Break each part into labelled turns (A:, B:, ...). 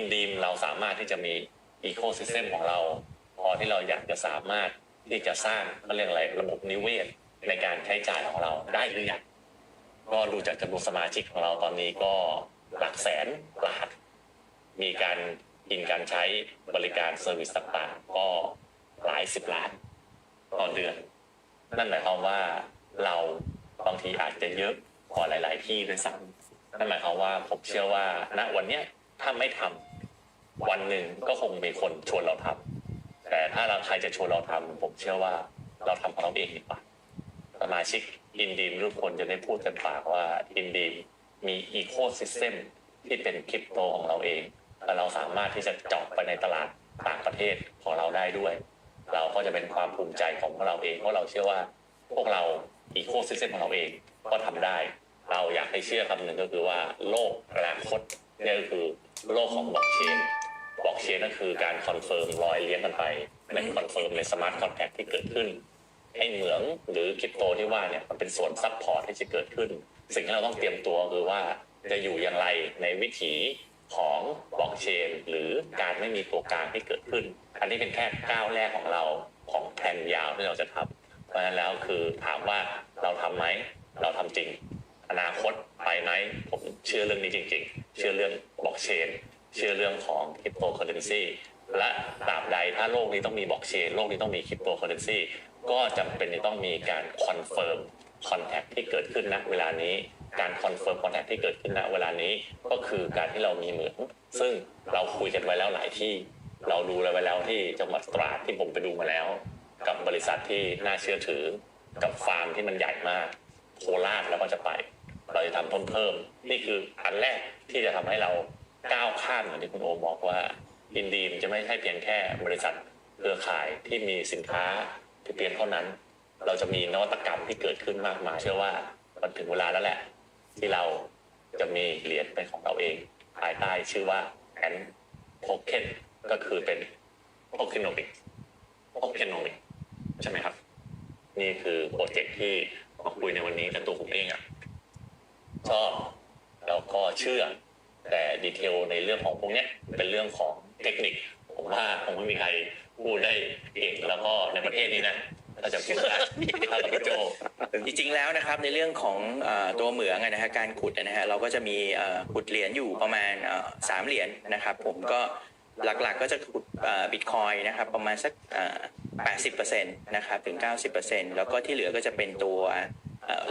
A: นดีมเราสามารถที่จะมีอีโคซิสเต็มของเรา พอที่เราอยากจะสามารถที่จะสร้างเขาเรียกอะไรระบบนิเวศในการใช้จ่ายของเราได้หรือยังก็ดูจากจำนวนสมาชิกของเราตอนนี้ก็หลักแสนล้านมีการกินการใช้บริการเซอร์วิสต่างๆก็หลายสิบล้านต่อเดือน นั่นหมายความว่าเราบางทีอาจจะเยอะกว่าหลาย ๆ ที่ด้วยซ้ำนั่นหมายความว่าผมเชื่อว่าณวันเนี้ยถ้าไม่ทำ วันหนึ่งก็คงมีคนชวนเราทำแต่ถ้าเราใครจะชวนเราทำผมเชื่อว่าเราทำของเราเองดีกว่าสมาชิกอินดีมทุกคนจะได้พูดกันปากว่าอินดีมมีอีโคซิสเต็มที่เป็นคริปโตของเราเองและเราสามารถที่จะเจาะไปในตลาดต่างประเทศของเราได้ด้วย เราก็จะเป็นความภูมิใจของพวกเราเองเพราะเราเชื่อว่าพวกเราอีโคซิสเต็มของเราเองก็ทำได้ เราอยากให้เชื่อคำหนึ่งก็คือว่าโลกอนาคตนี่ก็คือโลกของบล็อกเชน บล็อกเชนก็คือการคอนเฟิร์มรอยเลี้ยงกันไปเป็นคอนเฟิร์มในสมาร์ทคอนแท็กที่เกิดขึ้นให้เหมืองหรือคริปโตที่ว่าเนี่ยมันเป็นส่วนซับพอร์ตที่จะเกิดขึ้น สิ่งที่เราต้องเตรียมตัวคือว่าจะอยู่อย่างไรในวิถีของบล็อกเชน หรือการไม่มีตัวกลางที่เกิดขึ้น อันนี้เป็นแค่ก้าวแรกของเราของแผนยาวที่เราจะทำเพราะฉะนั้นแล้วคือถามว่าเราทำไหมเราทำจริง อนาคตไปไหมผมเชื่อเรื่องนี้จริง ๆ เชื่อเรื่องบล็อกเชน เชื่อเรื่องของคริปโตเคอเรนซีและตราบใดถ้าโลกนี้ต้องมีบล็อกเชนโลกนี้ต้องมีคริปโตเคอเรนซีก็จำเป็นที่ต้องมีการคอนเฟิร์มคอนแทคที่เกิดขึ้นณเวลานี้ การคอนเฟิร์มคอนแทคที่เกิดขึ้นณเวลานี้ก็คือการที่เรามีเหมืองซึ่งเราคุยกันไว้แล้วหลายที่ เราดูไว้แล้วที่จังหวัดตราดที่ผมไปดูมาแล้ว กับบริษัทที่น่าเชื่อถือ กับฟาร์มที่มันใหญ่มากโคราชแล้วก็จะไป เราจะทำเพิ่มเพิ่มนี่คืออันแรกที่จะทำให้เรา ก้าวข้ามเหมือนที่คุณโอมบอกว่าอินดีมจะไม่ใช่เพียงแค่บริษัทเครือข่ายที่มีสินค้าที่เพียงเท่านั้น เราจะมีนวัตกรรมที่เกิดขึ้นมากมาย เชื่อว่ามันถึงเวลาแล้วแหละ ที่เราจะมีเหรียญเป็นของเราเอง ภายใต้ชื่อว่าแอนโ o เคนก็คือเป็นโ o เคนโนมิกโ o เคนโนมิกใช่ไหมครับ นี่คือโปรเจกต์ที่มาคุยในวันนี้แต่ตัวผมเองอะชอบแล้วก็เชื่อ แต่ดีเทลในเรื่องของพวกนี้เป็นเรื่องของเทคนิค ผมว่าคงไม่มีใครพูดได้เก่งแล้วก็ในประเทศนี้นะถ้าจะพูดได้ถ้ากับพี่โจ
B: จริงๆแล้วนะครับในเรื่องของอตัวเหมืองนะฮะการขุดนะฮะเราก็จะมีขุดเหรียญอยู่ประมาณสามเหรียญนะครับ ผมก็หลักๆก็จะขุดบิตคอยนะครับประมาณสักแปดสิบเปอร์เซ็นต์นะครับถึงเก้าสิบเปอร์เซ็นต์แล้วก็ที่เหลือก็จะเป็นตัว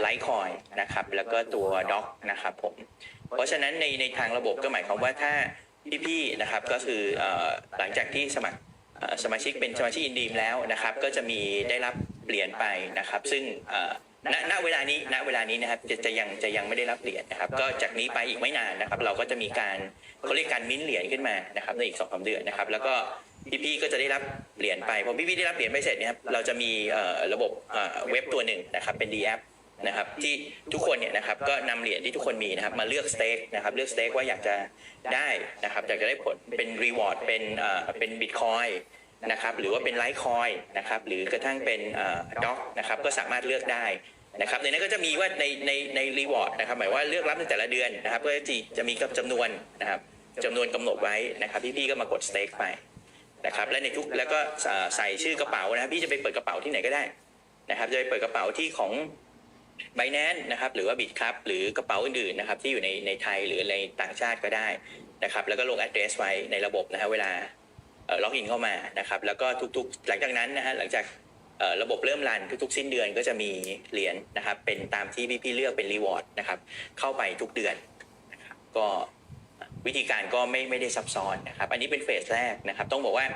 B: ไลท์คอยนะครับแล้วก็ตัวด็อกนะครับผมเพราะฉะนั้นในในทางระบบก็หมายความว่าถ้าพี่ๆนะครับก็คือหลังจากที่สมัครสมาชิกเป็นสมาชิกอินดีมแล้วนะครับ ก็จะมีได้รับเหรียญไปนะครับ ซึ่งณณเวลานี้ณเวลานี้นะครับจะจะยังจะยังไม่ได้รับเหรียญนะครับ ก็จากนี้ไปอีกไม่นานนะครับ เราก็จะมีการเขาเรียกการมิ้นเหรียญขึ้นมานะครับในอีกสองสาเดือนนะครับ แล้วก็พี่ๆก็จะได้รับเหรียญไปพอพี่ๆได้รับเหรียญไปเสร็จนะครับเราจะมีระบบเอ่อเว็บตัวหนึ่งนะครับเป็น D app นะครับที่ทุกคนเนี่ยนะครับก็นำเหรียญที่ทุกคนมีนะครับมาเลือกสเต็กนะครับเลือกสเต็กว่าอยากจะได้นะครับอยากจะได้ผลเป็นรีวอร์ดเป็นเอ่อเป็นบิตคอยนะครับหรือว่าเป็นไลท์คอยนะครับหรือกระทั่งเป็นเอ่อด็อกนะครับก็สามารถเลือกได้นะครับในนั้นก็จะมีว่าในในในรีวอร์ดนะครับหมายว่าเลือกรับในแต่ละเดือนนะครับก็จะจะมีกับจำนวนนะครับจำนวนกำหนดไว้นะครับพี่ๆก็มากดสเต็กไปนะครับและในทุกแล้วก็ใส่ชื่อกระเป๋านะครับพี่จะไปเปิดกระเป๋าที่ไหนก็ได้นะครับจะไปเปิดกระเป๋าที่ของ ไบแนนนะครับหรือว่าบิตครับหรือกระเป๋าอื่นๆนะครับที่อยู่ในในไทยหรือในต่างชาติก็ได้นะครับแล้วก็ลง address ไว้ในระบบนะฮะเวลาล็อกอินเข้ามานะครับแล้วก็ทุกๆ หลังจากนั้นนะฮะหลังจากระบบเริ่มรันทุกๆ สิ้นเดือนก็จะมีเหรียญนะครับเป็นตามที่พี่ๆเลือกเป็นรีวอร์ดนะครับเข้าไปทุกเดือนนะครับก็ วิธีการก็ไม่ไม่ได้ซับซ้อนนะครับ อันนี้เป็นเฟสแรกนะครับ ต้องบอกว่า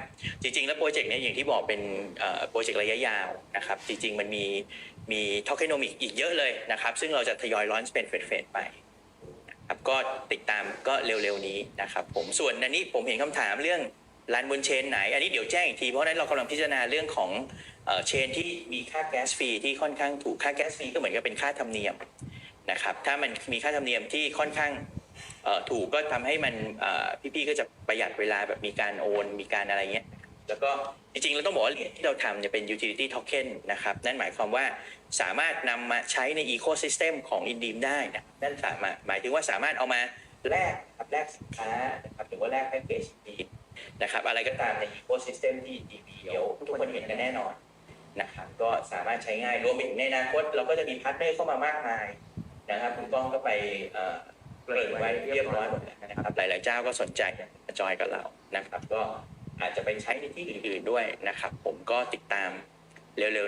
B: จริง ๆ แล้วโปรเจกต์เนี้ยอย่างที่บอกเป็นโปรเจกต์ระยะยาวนะครับ จริง ๆ มันมีมีทอ k เ n o น i c อีกเยอะเลยนะครับ ซึ่งเราจะทยอยลอนเป็นเฟสๆไปครับก็ติดตามก็เร็วๆนี้นะครับผมส่วนอันนี้ผมเห็นคำถามเรื่องรันบนเชนไหน อันนี้เดี๋ยวแจ้งอีกทีเพราะฉะนั้นเรากำลังพิจารณาเรื่องของเชนที่มีค่าแก๊สฟรีที่ค่อนข้างถูกค่าแก๊สฟรีก็เหมือนกับเป็นค่าธรรมเนียมนะครับถ้ามันมีค่าธรรมเนียมที่ค่อนข้าง ถูกก็ทำให้มันพี่ๆก็จะประหยัดเวลาแบบมีการโอน มีการอะไรเงี้ยแล้วก็จริงๆเราต้องบอกว่าเหรียญที่เราทำเนี่ยเป็น utility token นะครับนั่นหมายความว่าสามารถนำมาใช้ใน ecosystem ของ Indeem ได้นะนั่นสามารถหมายถึงว่าสามารถเอามาแลกครับแลกสินค้านะครับหรือว่าแลกแพ็กเกจดีนะครับอะไรก็ตามในอีโคซิสเต็มที่ดีๆเดี๋ยวทุกคนเห็นกันแน่นอนนะครับก็สามารถใช้ง่ายรวมไปถึงในอนาคตเราก็จะมีพาร์ทเนอร์เข้ามามากมายนะครับคุณก้องก็ไป เอ่อเกริ่นไว้เรียบร้อยหมดแล้วนะครับ หลาย ๆ เจ้าก็สนใจมาจอยกับเรานะครับ ก็อาจจะไปใช้ในที่อื่น ๆ ด้วยนะครับ ผมก็ติดตามเร็วๆ